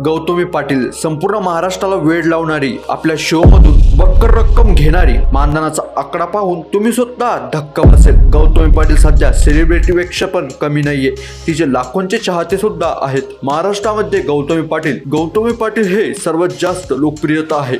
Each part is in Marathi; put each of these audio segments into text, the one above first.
गौतमी पाटील संपूर्ण महाराष्ट्राला वेळ लावणारी आपल्या शोमधून बक्कर रक्कम घेणारी मानधनाचा आकडा पाहून तुम्ही सुद्धा धक्का बसेल. गौतमी पाटील सध्या सेलिब्रिटीपेक्षा पण कमी नाहीये. तिचे लाखोंचे चाहते सुद्धा आहेत. महाराष्ट्रामध्ये गौतमी पाटील गौतमी पाटील हे सर्वात जास्त लोकप्रियता आहे.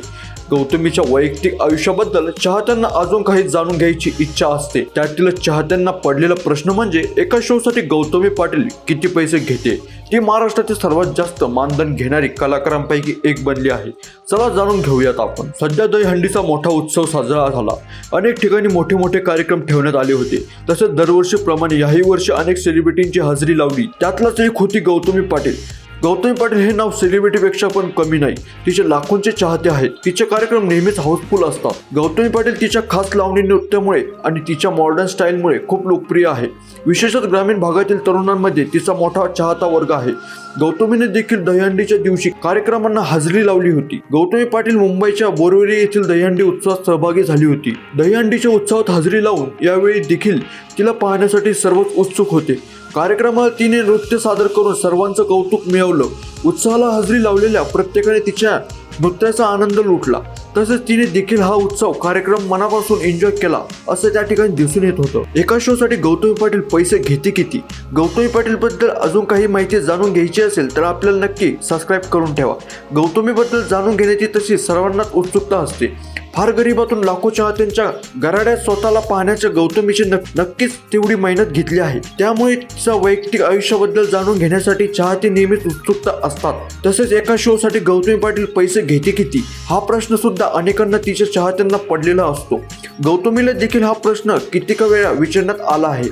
गौतमीच्या वैयक्तिक आयुष्याबद्दल चाहत्यांना अजून काही जाणून घ्यायची इच्छा असते. त्यातील चाहत्यांना पडलेला प्रश्न म्हणजे एका शोसाठी गौतमी पाटील किती पैसे घेते? ती महाराष्ट्रातील सर्वात जास्त मानधन घेणारी कलाकारांपैकी एक बनली आहे. चला जाणून घेऊयात आपण. सध्या दहीहंडीचा मोठा उत्सव साजरा झाला. अनेक ठिकाणी मोठे मोठे कार्यक्रम ठेवण्यात आले होते. तसेच दरवर्षीप्रमाणे याही वर्षी अनेक सेलिब्रिटींची हजेरी लावली. त्यातलाच एक होती गौतमी पाटील. गौतमी पाटील हे नाव सेलिब्रिटीपेक्षा पण कमी नाही. तिचे लाखोंचे चाहते आहेत. तिचे कार्यक्रम नेहमीच हाऊसफुल असतात. गौतमी पाटील तिच्या खास लावणी नृत्यामुळे आणि तिच्या मॉडर्न स्टाईलमुळे खूप लोकप्रिय आहे. विशेषतः ग्रामीण भागातील तरुणांमध्ये तिचा मोठा चाहता वर्ग आहे. गौतमीने देखील दहीहंडीच्या दिवशी कार्यक्रमांना हजेरी लावली होती. गौतमी पाटील मुंबईच्या बोरवली येथील दहीहंडी उत्सवात सहभागी झाली होती. दहीहंडीच्या उत्सवात हजेरी लावून यावेळी देखील तिला पाहण्यासाठी सर्वच उत्सुक होते. कार्यक्रमात तिने नृत्य सादर करून सर्वांचं कौतुक मिळवलं. उत्साहाला हजेरी लावलेल्या प्रत्येकाने तिच्या नृत्याचा आनंद लुटला. तसेच तिने देखील हा उत्सव कार्यक्रम मनापासून एन्जॉय केला असं त्या ठिकाणी दिसून येत होतं. एका शो साठी गौतमी पाटील पैसे घेते किती? गौतमी पाटील बद्दल अजून काही माहिती जाणून घ्यायची असेल तर आपल्याला नक्की सबस्क्राईब करून ठेवा. गौतमीबद्दल जाणून घेण्याची तशी सर्वांनाच उत्सुकता असते. फार गरिबातून लाखो चाहत्यांच्या गराड्यात स्वतःला पाहण्याच्या गौतमीची नक्कीच तेवढी मेहनत घेतली आहे. त्यामुळे तिचा वैयक्तिक आयुष्याबद्दल जाणून घेण्यासाठी चाहते नेहमीच उत्सुकता असतात. तसेच एका शो साठी गौतमी पाटील पैसे घेते किती? हा प्रश्न सुद्धा अनेकांना तिच्या चाहत्यांना पडलेला असतो. गौतमीला देखील हा प्रश्न कितीक वेळा विचारण्यात आला आहे.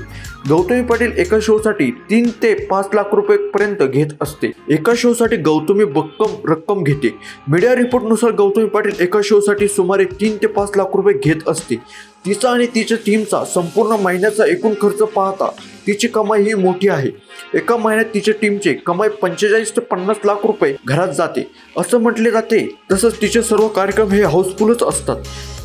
गौतमी पाटील एका शोसाठी तीन ते पाच लाख रुपये पर्यंत घेत असते. एका शोसाठी गौतमी भक्कम रक्कम घेते. मीडिया रिपोर्टनुसार गौतमी पाटील एका शोसाठी सुमारे तीन ते पाच लाख रुपये घेत असते तिचा आणि तिच्या टीमचा संपूर्ण महिन्याचा एकूण खर्च पाहता तिची कमाई ही मोठी आहे. एका महिन्यात तिच्या टीमचे कमाई पंचेचाळीस ते पन्नास लाख रुपये घरात जाते. असं म्हटले जाते तसंच तिचे सर्व कार्यक्रम हे हाऊसफुलच असतात.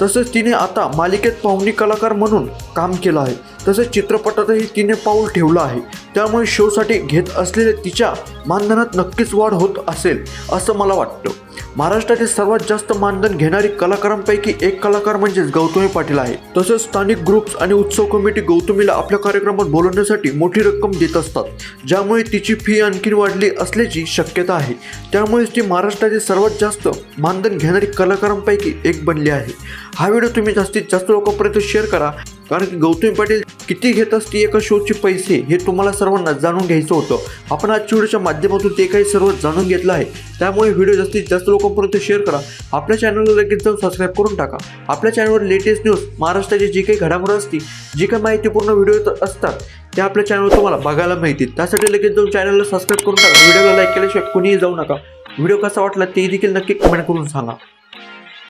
तसेच तिने आता मालिकेत पाहुणी कलाकार म्हणून काम केलं आहे. तसेच चित्रपटातही तिने पाऊल ठेवलं आहे. त्यामुळे शोसाठी घेत असलेल्या तिच्या मानधनात नक्कीच वाढ होत असेल असं मला वाटतं. महाराष्ट्रातील सर्वात जास्त मानधन घेणारी कलाकारांपैकी एक कलाकार म्हणजेच गौतमी पाटील आहे. तसेच स्थानिक ग्रुप्स आणि उत्सव कमिटी गौतमीला आपल्या कार्यक्रमात बोलवण्यासाठी मोठी रक्कम देत असतात. ज्यामुळे तिची फी आणखी वाढली असल्याची शक्यता आहे. त्यामुळेच ती महाराष्ट्रातील सर्वात जास्त मानधन घेणारी कलाकारांपैकी एक बनली आहे. हा व्हिडिओ तुम्ही जास्तीत जास्त लोकांपर्यंत शेअर करा. कारण की गौतमी पाटील किती घेत असते एका शोचे पैसे हे तुम्हाला सर्वांना जाणून घ्यायचं होतं. आपण आज व्हिडिओच्या माध्यमातून ते काही सर्व जाणून घेतलं आहे त्यामुळे व्हिडिओ जास्तीत जास्त लोकांपर्यंत शेअर करा. आपल्या चॅनलला लगेच जाऊन सबस्क्राईब करून टाका. आपल्या चॅनलवर लेटेस्ट न्यूज महाराष्ट्राची जी काही घडामोड असते जी काही माहितीपूर्ण व्हिडिओ असतात ते आपल्या चॅनलवर तुम्हाला बघायला मिळतील. त्यासाठी लगेच जाऊन चॅनलला सबस्क्राईब करून टाका. व्हिडिओला लाईक केल्याशिवाय कुणीही जाऊ नका. व्हिडिओ कसा वाटला ते देखील नक्की कमेंट करून सांगा.